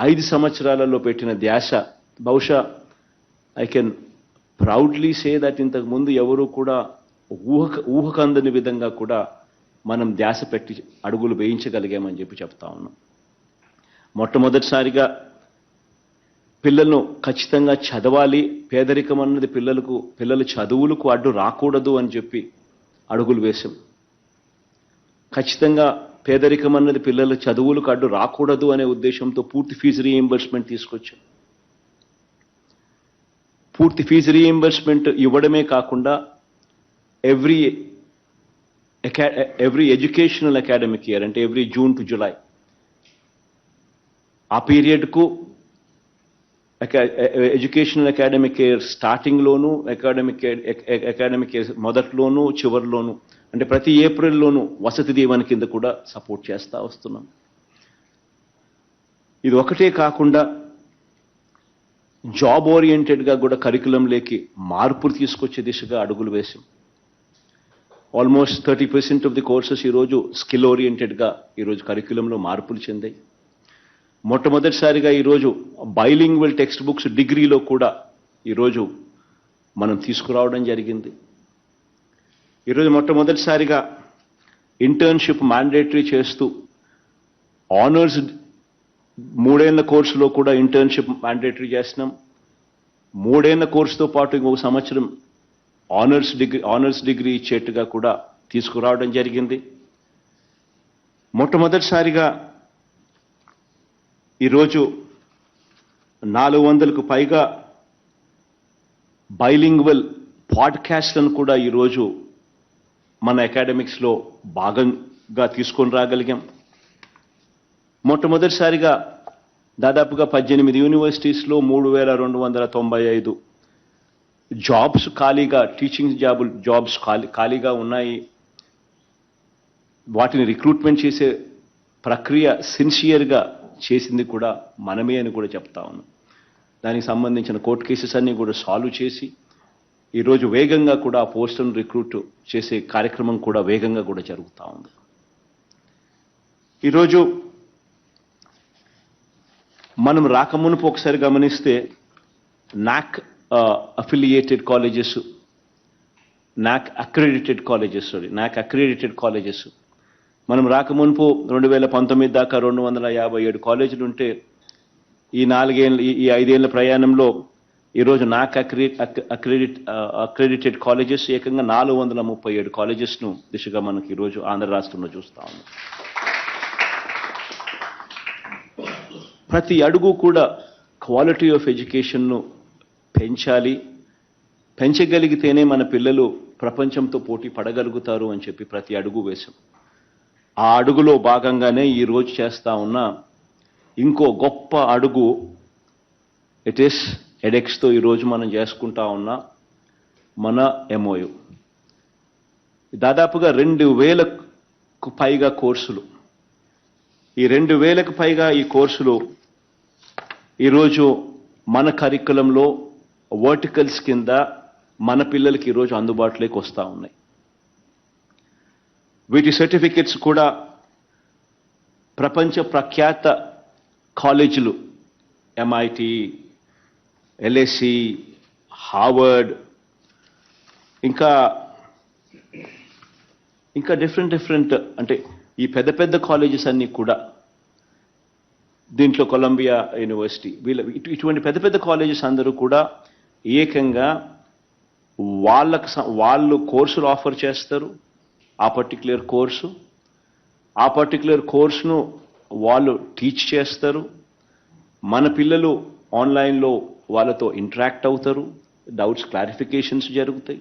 ఐదు సంవత్సరాలలో పెట్టిన ధ్యాస బహుశా I can proudly say that ఇంతకు ముందు ఎవరు కూడా ఊహక ఊహకందని విధంగా కూడా మనం ధ్యాస పెట్టి అడుగులు వేయించగలిగామని చెప్పి చెప్తా ఉన్నాం. మొట్టమొదటిసారిగా పిల్లలను ఖచ్చితంగా చదవాలి. పేదరికం అన్నది పిల్లలకు పిల్లల చదువులకు అడ్డు రాకూడదు అని చెప్పి అడుగులు వేశాం. ఖచ్చితంగా పేదరికం అన్నది పిల్లల చదువులకు అడ్డు రాకూడదు అనే ఉద్దేశంతో పూర్తి ఫీజు రీఎంబర్స్మెంట్ తీసుకొచ్చాం పూర్తి ఫీజు రీఎంబర్స్మెంట్ ఇవ్వడమే కాకుండా every every educational academic year అంటే ఎవ్రీ జూన్ టు జులై ఆ పీరియడ్కు ఎడ్యుకేషనల్ అకాడమిక్ ఇయర్ స్టార్టింగ్లోను అకాడమిక్ అకాడమిక్ ఇయర్ మొదట్లోనూ చివరిలోనూ అంటే ప్రతి ఏప్రిల్లోనూ వసతి దీవెన కింద కూడా సపోర్ట్ చేస్తూ వస్తున్నాం. ఇది ఒకటే కాకుండా జాబ్ ఓరియంటెడ్గా కూడా కరికులంలోకి మార్పులు తీసుకొచ్చే దిశగా అడుగులు వేశాం. Almost thirty percent of the courses ఈరోజు స్కిల్ ఓరియంటెడ్గా ఈరోజు కరికులంలో మార్పులు చెందాయి. మొట్టమొదటిసారిగా ఈరోజు బైలింగ్వల్ టెక్స్ట్ బుక్స్ డిగ్రీలో కూడా ఈరోజు మనం తీసుకురావడం జరిగింది. ఈరోజు మొట్టమొదటిసారిగా ఇంటర్న్షిప్ మ్యాండేటరీ చేస్తూ ఆనర్స్ మూడేళ్ళ కోర్సులో కూడా ఇంటర్న్షిప్ మ్యాండేటరీ చేస్తున్నాం. మూడేళ్ళ కోర్సుతో పాటు ఇంకొక సంవత్సరం ఆనర్స్ డిగ్రీ ఆనర్స్ డిగ్రీ ఇచ్చేట్టుగా కూడా తీసుకురావడం జరిగింది. మొట్టమొదటిసారిగా ఈరోజు నాలుగు వందలకు పైగా బైలింగ్వల్ పాడ్కాస్ట్లను కూడా ఈరోజు మన అకాడమిక్స్లో భాగంగా తీసుకొని రాగలిగాం. మొట్టమొదటిసారిగా దాదాపుగా పద్దెనిమిది యూనివర్సిటీస్లో మూడు వేల రెండు వందల తొంభై ఐదు జాబ్స్ ఖాళీగా టీచింగ్ జాబులు జాబ్స్ ఖాళీ ఖాళీగా ఉన్నాయి. వాటిని రిక్రూట్మెంట్ చేసే ప్రక్రియ సిన్సియర్గా చేసింది కూడా మనమే అని కూడా చెప్తా ఉన్నాం. దానికి సంబంధించిన కోర్టు కేసెస్ అన్నీ కూడా సాల్వ్ చేసి ఈరోజు వేగంగా కూడా ఆ పోస్టులను రిక్రూట్ చేసే కార్యక్రమం కూడా వేగంగా కూడా జరుగుతూ ఉంది. ఈరోజు మనం రాకమునుపు ఒకసారి గమనిస్తే NAAC affiliated colleges NAAC accredited colleges sorry NAAC accredited colleges మనం రాకమునుపు రెండు వేల పంతొమ్మిది దాకా రెండు వందల యాభై ఏడు కాలేజీలు ఉంటే ఈ నాలుగేళ్ళ ఈ- ఈ ఐదేళ్ళ ప్రయాణంలో ఈరోజు నాక్ అక్రి అక్రెడిట్ అక్రెడిటెడ్ కాలేజెస్ ఏకంగా నాలుగు వందల ముప్పై ఏడు కాలేజెస్ను దిశగా మనకి ఈరోజు ఆంధ్ర రాష్ట్రంలో చూస్తా ఉన్నాం. ప్రతి అడుగు కూడా క్వాలిటీ ఆఫ్ ఎడ్యుకేషన్ను పెంచాలి. పెంచగలిగితేనే మన పిల్లలు ప్రపంచంతో పోటీ పడగలుగుతారు అని చెప్పి ప్రతి అడుగు వేశాం. ఆ అడుగులో భాగంగానే ఈ రోజు చేస్తా ఉన్న ఇంకో గొప్ప అడుగు ఇట్ ఈస్ ఎడెక్స్తో ఈరోజు మనం చేసుకుంటా ఉన్న మన ఎంఓయు దాదాపుగా రెండు వేలకు పైగా కోర్సులు. ఈ రెండు వేలకు పైగా ఈ కోర్సులు ఈరోజు మన కరికులంలో వర్టికల్స్ కింద మన పిల్లలకి ఈరోజు అందుబాటులోకి వస్తూ ఉన్నాయి. వీటి సర్టిఫికెట్స్ కూడా ప్రపంచ ప్రఖ్యాత కాలేజీలు ఎంఐటి ఎల్ఎస్సి హార్వర్డ్ ఇంకా ఇంకా డిఫరెంట్ డిఫరెంట్ అంటే ఈ పెద్ద పెద్ద కాలేజెస్ అన్నీ కూడా దీంట్లో కొలంబియా యూనివర్సిటీ వీళ్ళ ఇటు- ఇటువంటి పెద్ద పెద్ద కాలేజెస్ అందరూ కూడా ఏకంగా వాళ్ళకు వాళ్ళు కోర్సులు ఆఫర్ చేస్తారు. ఆ పర్టిక్యులర్ కోర్సు ఆ పర్టిక్యులర్ కోర్సును వాళ్ళు టీచ్ చేస్తారు. మన పిల్లలు ఆన్లైన్లో వాళ్ళతో ఇంటరాక్ట్ అవుతారు డౌట్స్ క్లారిఫికేషన్స్ జరుగుతాయి.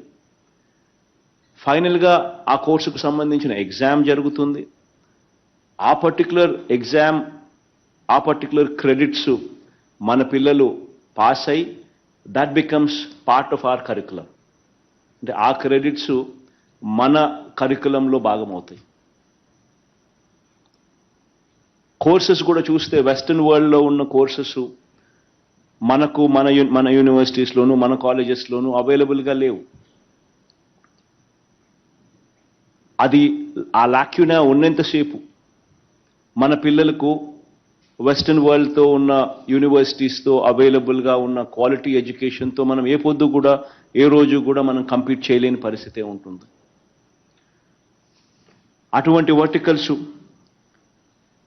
ఫైనల్గా ఆ కోర్సుకు సంబంధించిన ఎగ్జామ్ జరుగుతుంది. ఆ పర్టికులర్ ఎగ్జామ్ ఆ పర్టికులర్ క్రెడిట్స్ మన పిల్లలు పాస్ అయి that becomes part of our curriculum అంటే ఆ క్రెడిట్స్ మన కరికులంలో భాగమవుతాయి కోర్సెస్ కూడా చూస్తే వెస్ట్రన్ వరల్డ్లో ఉన్న కోర్సెస్ మనకు మన మన యూనివర్సిటీస్లోను మన కాలేజెస్లోను అవైలబుల్గా లేవు. అది ఆ లాక్యునా ఉన్నంతసేపు మన పిల్లలకు వెస్ట్రన్ వరల్డ్తో ఉన్న యూనివర్సిటీస్తో అవైలబుల్గా ఉన్న క్వాలిటీ ఎడ్యుకేషన్తో మనం ఏ పొద్దు కూడా ఏ రోజు కూడా మనం కంపీట్ చేయలేని పరిస్థితే ఉంటుంది. అటువంటి వర్టికల్స్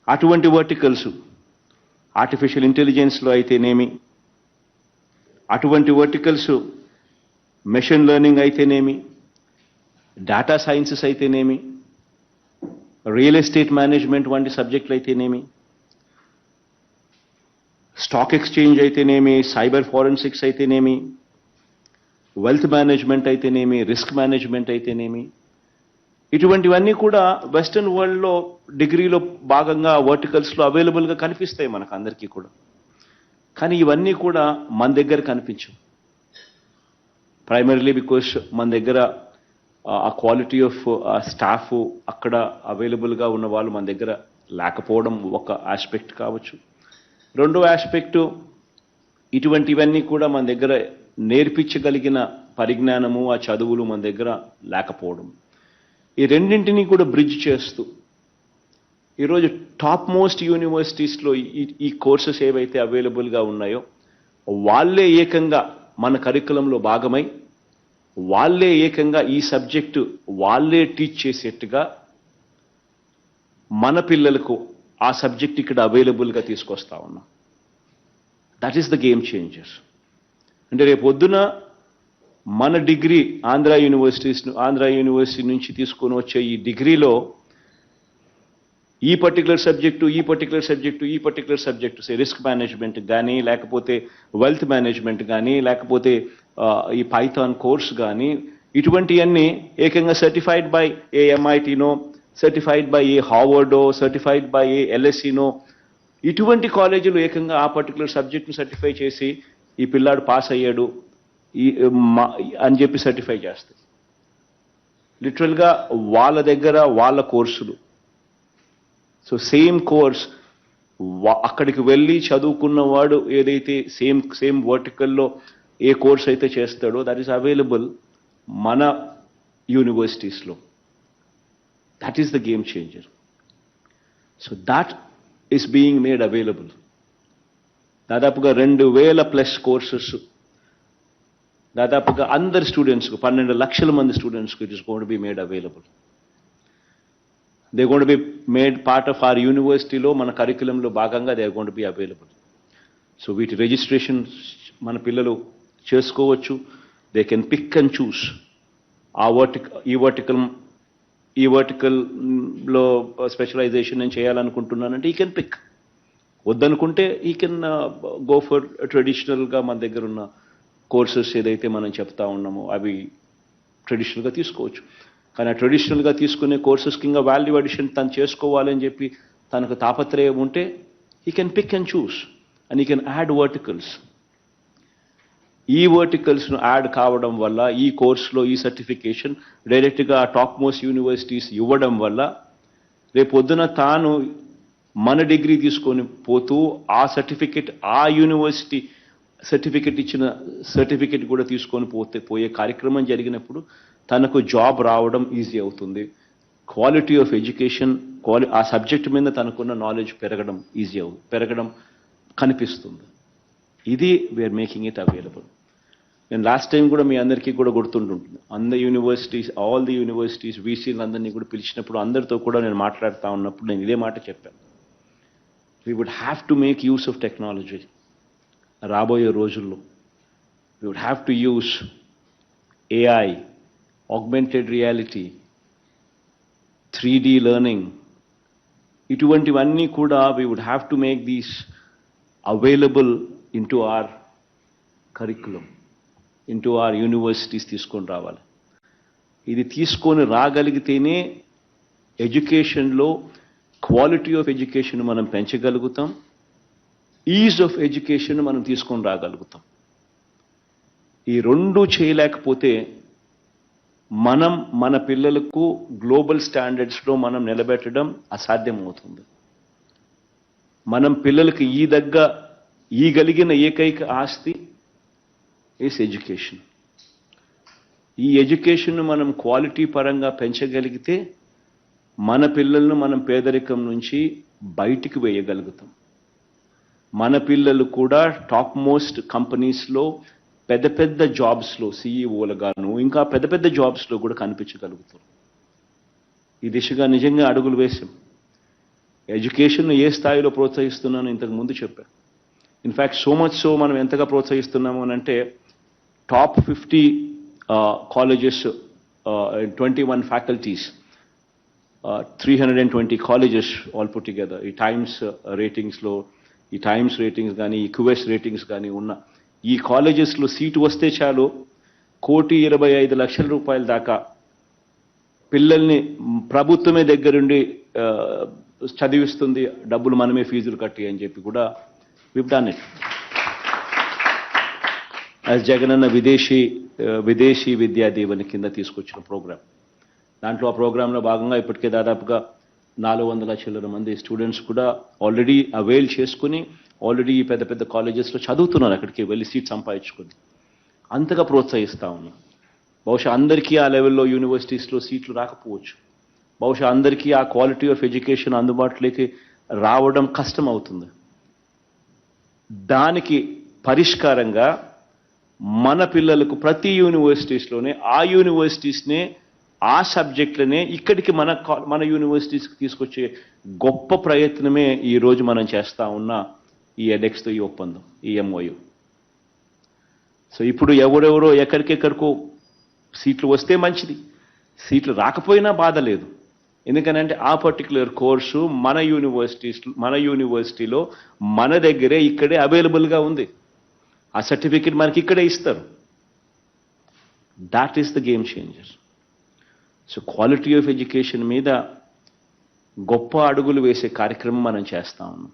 అటువంటి వర్టికల్స్ ఆర్టిఫిషియల్ ఇంటెలిజెన్స్లో అయితేనేమి అటువంటి వర్టికల్స్ మెషిన్ లెర్నింగ్ అయితేనేమి డేటా సైన్సెస్ అయితేనేమి రియల్ ఎస్టేట్ మేనేజ్మెంట్ వంటి సబ్జెక్టులు అయితేనేమి స్టాక్ ఎక్స్చేంజ్ అయితేనేమి సైబర్ ఫారెన్సిక్స్ అయితేనేమి వెల్త్ మేనేజ్మెంట్ అయితేనేమి రిస్క్ మేనేజ్మెంట్ అయితేనేమి ఇటువంటివన్నీ కూడా వెస్టర్న్ వరల్డ్లో డిగ్రీలో భాగంగా వర్టికల్స్లో అవైలబుల్గా కనిపిస్తాయి మనకు అందరికీ కూడా. కానీ ఇవన్నీ కూడా మన దగ్గర కనిపించవు. ప్రైమరీలీ బికాస్ మన దగ్గర ఆ క్వాలిటీ ఆఫ్ స్టాఫ్ అక్కడ అవైలబుల్గా ఉన్న వాళ్ళు మన దగ్గర లేకపోవడం ఒక ఆస్పెక్ట్ కావచ్చు. రెండో ఆస్పెక్టు ఇటువంటివన్నీ కూడా మన దగ్గర నేర్పించగలిగిన పరిజ్ఞానము ఆ చదువులు మన దగ్గర లేకపోవడం. ఈ రెండింటినీ కూడా బ్రిడ్జ్ చేస్తూ ఈరోజు టాప్ మోస్ట్ యూనివర్సిటీస్లో ఈ ఈ కోర్సెస్ ఏవైతే అవైలబుల్గా ఉన్నాయో వాళ్ళే ఏకంగా మన కరికులంలో భాగమై వాళ్ళే ఏకంగా ఈ సబ్జెక్టు వాళ్ళే టీచ్ చేసేట్టుగా మన పిల్లలకు ఆ సబ్జెక్ట్ ఇక్కడ అవైలబుల్గా తీసుకొస్తా ఉన్నాం. That is the game changer అంటే రేపు పొద్దున మన degree Andhra universities Andhra university నుంచి తీసుకొని వచ్చే ఈ డిగ్రీలో ఈ పర్టికులర్ సబ్జెక్టు ఈ పర్టికులర్ సబ్జెక్టు ఈ పర్టికులర్ సబ్జెక్టు రిస్క్ మేనేజ్మెంట్ కానీ లేకపోతే వెల్త్ మేనేజ్మెంట్ కానీ లేకపోతే ఈ పైథాన్ కోర్స్ కానీ ఇటువంటివన్నీ ఏకంగా సర్టిఫైడ్ బై ఏ ఎంఐటీనో సర్టిఫైడ్ బై ఏ హార్వర్డో సర్టిఫైడ్ బై ఏ ఎల్ఎస్సీనో ఇటువంటి కాలేజీలు ఏకంగా ఆ పర్టికులర్ సబ్జెక్ట్ను సర్టిఫై చేసి ఈ పిల్లాడు పాస్ అయ్యాడు ఈ అని చెప్పి సర్టిఫై చేస్తాయి లిటరల్గా వాళ్ళ దగ్గర వాళ్ళ కోర్సులు సో సేమ్ కోర్స్ అక్కడికి వెళ్ళి చదువుకున్నవాడు ఏదైతే సేమ్ సేమ్ వర్టికల్లో ఏ కోర్స్ అయితే చేస్తాడో దట్ ఈస్ అవైలబుల్ మన యూనివర్సిటీస్లో that is the game changer so that is being made available దాదాపుగా రెండు వేల ప్లస్ కోర్సెస్ దాదాపుగా అందరి స్టూడెంట్స్కు పన్నెండు లక్షల మంది స్టూడెంట్స్కు it is gonna be made available they gonna be made part of our యూనివర్సిటీలో మన కరికులంలో భాగంగా they gonna be available so వీటి రిజిస్ట్రేషన్ మన పిల్లలు చేసుకోవచ్చు. They can pick and choose ఆ వర్టిక ఈ వర్టికల్ ఈ వర్టికల్లో స్పెషలైజేషన్ నేను చేయాలనుకుంటున్నానంటే ఈ కెన్ పిక్ వద్దనుకుంటే ఈ కెన్ గో ఫర్ ట్రెడిషనల్గా మన దగ్గర ఉన్న కోర్సెస్ ఏదైతే మనం చెప్తా ఉన్నామో అవి ట్రెడిషనల్గా తీసుకోవచ్చు. కానీ ఆ ట్రెడిషనల్గా తీసుకునే కోర్సెస్ కింద వాల్యూ అడిషన్ తను చేసుకోవాలని చెప్పి తనకు తాపత్రయం ఉంటే he can pick and choose and he can add verticals ఈ వర్టికల్స్ను యాడ్ కావడం వల్ల ఈ కోర్సులో ఈ సర్టిఫికేషన్ డైరెక్ట్గా టాప్ మోస్ట్ యూనివర్సిటీస్ ఇవ్వడం వల్ల రేపొద్దున తాను మన డిగ్రీ తీసుకొని పోతూ ఆ సర్టిఫికెట్ ఆ యూనివర్సిటీ సర్టిఫికెట్ ఇచ్చిన సర్టిఫికెట్ కూడా తీసుకొని పోతే పోయే కార్యక్రమం జరిగినప్పుడు తనకు జాబ్ రావడం ఈజీ అవుతుంది. క్వాలిటీ ఆఫ్ ఎడ్యుకేషన్ క్వాలి ఆ సబ్జెక్ట్ మీద తనకున్న నాలెడ్జ్ పెరగడం ఈజీ అవు పెరగడం కనిపిస్తుంది. ఇది వీఆర్ మేకింగ్ ఇట్ అవైలబుల్ నేను లాస్ట్ టైం కూడా మీ అందరికీ కూడా గుర్తుంటుంటుంది. అందరి యూనివర్సిటీస్ ఆల్ ది యూనివర్సిటీస్ వీసీలు అందరినీ కూడా పిలిచినప్పుడు అందరితో కూడా నేను మాట్లాడుతూ ఉన్నప్పుడు నేను ఇదే మాట చెప్పాను. We would have to make use of technology రాబోయే రోజుల్లో. We would have to use AI augmented reality three D learning ఇటువంటివన్నీ కూడా we would have to make these available into our curriculum into our universities తీసుకొని రావాలి. ఇది తీసుకొని రాగలిగితేనే ఎడ్యుకేషన్లో quality of education మనం పెంచగలుగుతాం ఈజ్ ఆఫ్ ఎడ్యుకేషన్ మనం తీసుకొని రాగలుగుతాం. ఈ రెండు చేయలేకపోతే మనం మన పిల్లలకు గ్లోబల్ స్టాండర్డ్స్లో మనం నిలబెట్టడం అసాధ్యం అవుతుంది మనం పిల్లలకి ఈ దగ్గ ఈ ఏకైక ఆస్తి ఈస్ ఎడ్యుకేషన్ ఈ ఎడ్యుకేషన్ను మనం క్వాలిటీ పరంగా పెంచగలిగితే మన పిల్లలను మనం పేదరికం నుంచి బయటికి వేయగలుగుతాం. మన పిల్లలు కూడా టాప్ మోస్ట్ కంపెనీస్లో పెద్ద పెద్ద జాబ్స్లో సీఈఓలుగాను ఇంకా పెద్ద పెద్ద జాబ్స్లో కూడా కనిపించగలుగుతారు ఈ దిశగా నిజంగా అడుగులు వేశాం. ఎడ్యుకేషన్ ఏ స్థాయిలో ప్రోత్సహిస్తున్నానో ఇంతకు ముందు చెప్పా. ఇన్ఫ్యాక్ట్ సో మచ్ సో మనం ఎంతగా ప్రోత్సహిస్తున్నాము అని అంటే top fifty colleges twenty one faculties three hundred and twenty colleges all put together ఈ టైమ్స్ రేటింగ్స్లో ఈ టైమ్స్ రేటింగ్స్ కానీ ఈ క్యూఎస్ రేటింగ్స్ కానీ ఉన్న ఈ కాలేజెస్లో సీటు వస్తే చాలు కోటి ఇరవై ఐదు లక్షల రూపాయల దాకా పిల్లల్ని ప్రభుత్వమే దగ్గరుండి చదివిస్తుంది డబ్బులు మనమే ఫీజులు కట్టి అని చెప్పి కూడా విప్ ఇట్ యాజ్ జగనన్న విదేశీ విదేశీ విద్యా దీవెన కింద తీసుకొచ్చిన ప్రోగ్రామ్ దాంట్లో ఆ ప్రోగ్రాంలో భాగంగా ఇప్పటికే దాదాపుగా నాలుగు వందల చిల్లర మంది స్టూడెంట్స్ కూడా ఆల్రెడీ అవైల్ చేసుకుని ఆల్రెడీ పెద్ద పెద్ద కాలేజెస్లో చదువుతున్నారు అక్కడికి వెళ్ళి సీట్ సంపాదించుకొని. అంతగా ప్రోత్సహిస్తా ఉన్నాం. బహుశా అందరికీ ఆ లెవెల్లో యూనివర్సిటీస్లో సీట్లు రాకపోవచ్చు. బహుశా అందరికీ ఆ క్వాలిటీ ఆఫ్ ఎడ్యుకేషన్ అందుబాటులోకి రావడం కష్టం అవుతుంది దానికి పరిష్కారంగా మన పిల్లలకు ప్రతి యూనివర్సిటీస్లోనే ఆ యూనివర్సిటీస్నే ఆ సబ్జెక్టులనే ఇక్కడికి మన కా- మన యూనివర్సిటీస్కి తీసుకొచ్చే గొప్ప ప్రయత్నమే ఈ రోజు మనం చేస్తూ ఉన్న. ఈ ఎడెక్స్తో ఈ ఒప్పందం ఈ ఎంఓయు సో ఇప్పుడు ఎవరెవరో ఎక్కడికెక్కడికో సీట్లు వస్తే మంచిది. సీట్లు రాకపోయినా బాధ లేదు. ఎందుకనంటే ఆ పర్టికులర్ కోర్సు మన యూనివర్సిటీస్ మన యూనివర్సిటీలో మన దగ్గరే ఇక్కడే అవైలబుల్గా ఉంది. ఆ సర్టిఫికెట్ మనకి ఇక్కడే ఇస్తారు. That is the game changer so quality of education మీద గొప్ప అడుగులు వేసే కార్యక్రమం మనం చేస్తా ఉన్నాం.